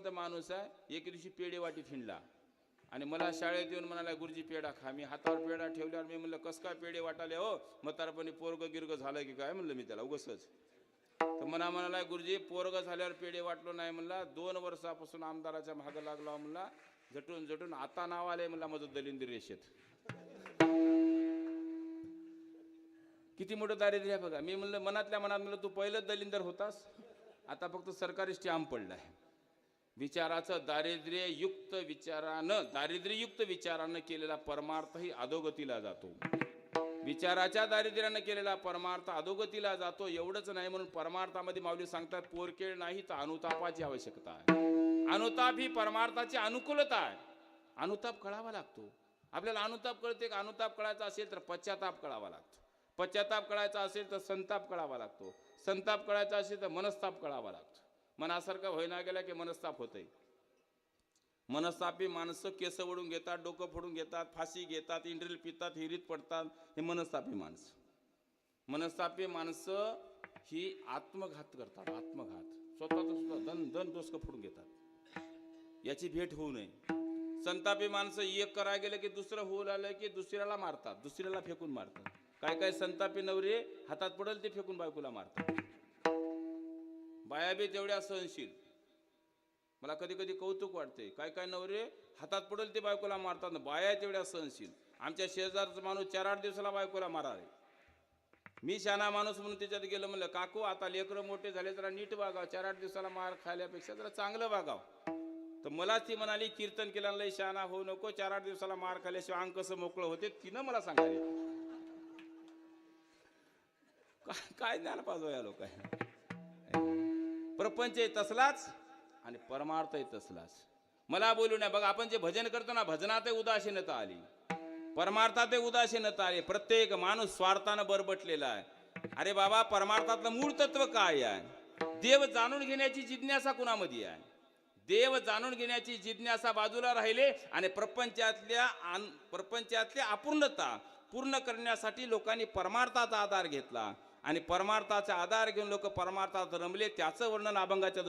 श्रीमंत माणूस आहे. एके दिवशी पेढे वाटी फिंडला आणि मला शाळेत येऊन म्हणाला गुरुजी पेढा खा. मी हातावर पेढा ठेवल्यावर मी म्हणलं कस काय पेढे वाटाले हो? म्हातारपणी पोरग गिरग झालं की काय? म्हणलं मी त्याला उगसच. तर मना म्हणाला गुरुजी पोरग झाल्यावर पेढे वाटलो नाही म्हणला. दोन वर्षापासून आमदाराच्या मागं लागलो म्हणला. झटून झटून आता नाव आले म्हणला माझं दलिंद्र रेषेत. किती मोठं दारिद्र्य आहे बघा. मी म्हणलं मनातल्या मनात म्हणलं तू पहिलं दलिंदर होतास. आता फक्त सरकारी स्टॅम्प पडलाय. विचाराचं दारिद्र्ययुक्त विचारानं दारिद्र्ययुक्त विचारानं केलेला परमार्थही अधोगतीला जातो. विचाराच्या दारिद्र्यानं केलेला परमार्थ अधोगतीला जातो एवढंच नाही म्हणून परमार्थामध्ये माऊली सांगतात पोरकेळ नाही तर अनुतापाची आवश्यकता आहे. अनुताप ही परमार्थाची अनुकूलता आहे. अनुताप कळावा लागतो. आपल्याला अनुताप कळते का अनुताप कळायचा असेल तर पश्चाताप कळावा लागतो. पश्चाताप कळायचा असेल तर संताप कळावा लागतो. संताप कळायचा असेल तर मनस्ताप कळावा लागतो. मनासारखं होईना गेला की मनस्ताप होतंय. मनस्तापी माणसं केस वडून घेतात डोकं फोडून घेतात फाशी घेतात इंड्रिल पितात हिरीत पडतात हे मनस्तापी माणसं. मनस्तापी माणसं ही आत्मघात करतात आत्मघात. स्वतःच सुद्धा दन दन डोसकं फोडून घेतात. याची भेट होऊ नये. संतापी माणसं एक करायला गेलं की दुसरं होऊ लागलं की दुसऱ्याला मारतात दुसऱ्याला फेकून मारतात. काय काय संतापी नवरे हातात पडेल ते फेकून बायकोला मारतात. बायाबी तेवढ्या सहनशील. मला कधी कधी कौतुक वाटते. काय काय नवरे हातात पडेल ते बायकोला मारतात. ना बाया तेवढ्या सहनशील. आमच्या शेजारचा माणूस चार आठ दिवसाला बायकोला मारावे. मी शाना माणूस म्हणून त्याच्यात गेलो म्हणलं काकू आता लेकरं मोठे झाले जरा नीट वागाव. चार आठ दिवसाला मार खाल्यापेक्षा जरा चांगलं वागाव. तर मला ती म्हणाली कीर्तन केल्यानं लय शहाणा होऊ नको. चार आठ दिवसाला मार खाल्ल्याशिवाय अंग कसं मोकळं होते? तिनं मला सांगायला काय काय ज्ञान पाजवा या लोक प्रपंचही तसलाच. आणि परमार्थही तसलाच. मला बोलू नये बघा आपण जे भजन करतो ना भजनातही उदासीनता आली. परमार्थात उदासीनता आली. प्रत्येक माणूस स्वार्थानं बरबटलेला आहे. अरे बाबा परमार्थातलं मूळ तत्व काय आहे? देव जाणून घेण्याची जिज्ञासा कुणामध्ये आहे? देव जाणून घेण्याची जिज्ञासा बाजूला राहिले आणि प्रपंचातल्या प्रपंचातल्या अपूर्णता पूर्ण करण्यासाठी लोकांनी परमार्थाचा आधार घेतला. आणि परमार्थाचा आधार घेऊन लोक परमार्थात रमले त्याचं वर्णन अभंगाच्या